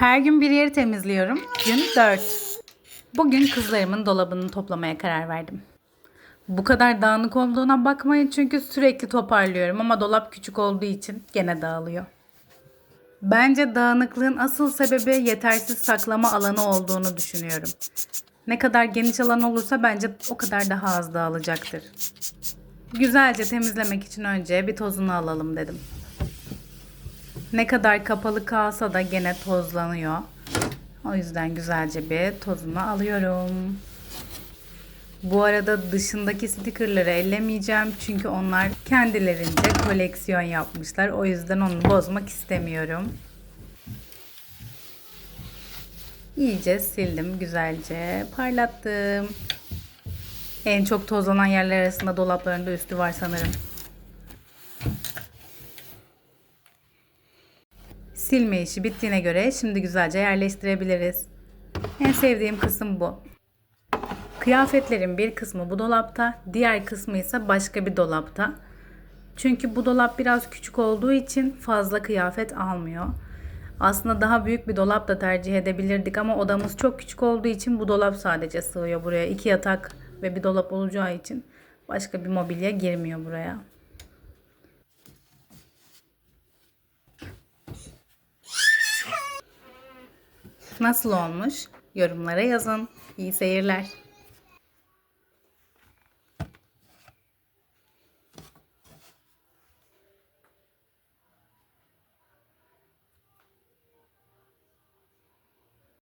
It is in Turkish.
Her gün bir yeri temizliyorum. Gün 4. Bugün kızlarımın dolabını toplamaya karar verdim. Bu kadar dağınık olduğuna bakmayın çünkü sürekli toparlıyorum ama dolap küçük olduğu için gene dağılıyor. Bence dağınıklığın asıl sebebi yetersiz saklama alanı olduğunu düşünüyorum. Ne kadar geniş alan olursa bence o kadar daha az dağılacaktır. Güzelce temizlemek için önce bir tozunu alalım dedim. Ne kadar kapalı kalsa da gene tozlanıyor. O yüzden güzelce bir tozunu alıyorum. Bu arada dışındaki stickerları ellemeyeceğim çünkü onlar kendilerince koleksiyon yapmışlar. O yüzden onu bozmak istemiyorum. İyice sildim, güzelce parlattım. En çok tozlanan yerler arasında dolaplarında üstü var sanırım. Silme işi bittiğine göre şimdi güzelce yerleştirebiliriz. En sevdiğim kısım bu. Kıyafetlerin bir kısmı bu dolapta, diğer kısmı ise başka bir dolapta. Çünkü bu dolap biraz küçük olduğu için fazla kıyafet almıyor. Aslında daha büyük bir dolap da tercih edebilirdik ama odamız çok küçük olduğu için bu dolap sadece sığıyor buraya. İki yatak ve bir dolap olacağı için başka bir mobilya girmiyor buraya. Nasıl olmuş? Yorumlara yazın. İyi seyirler.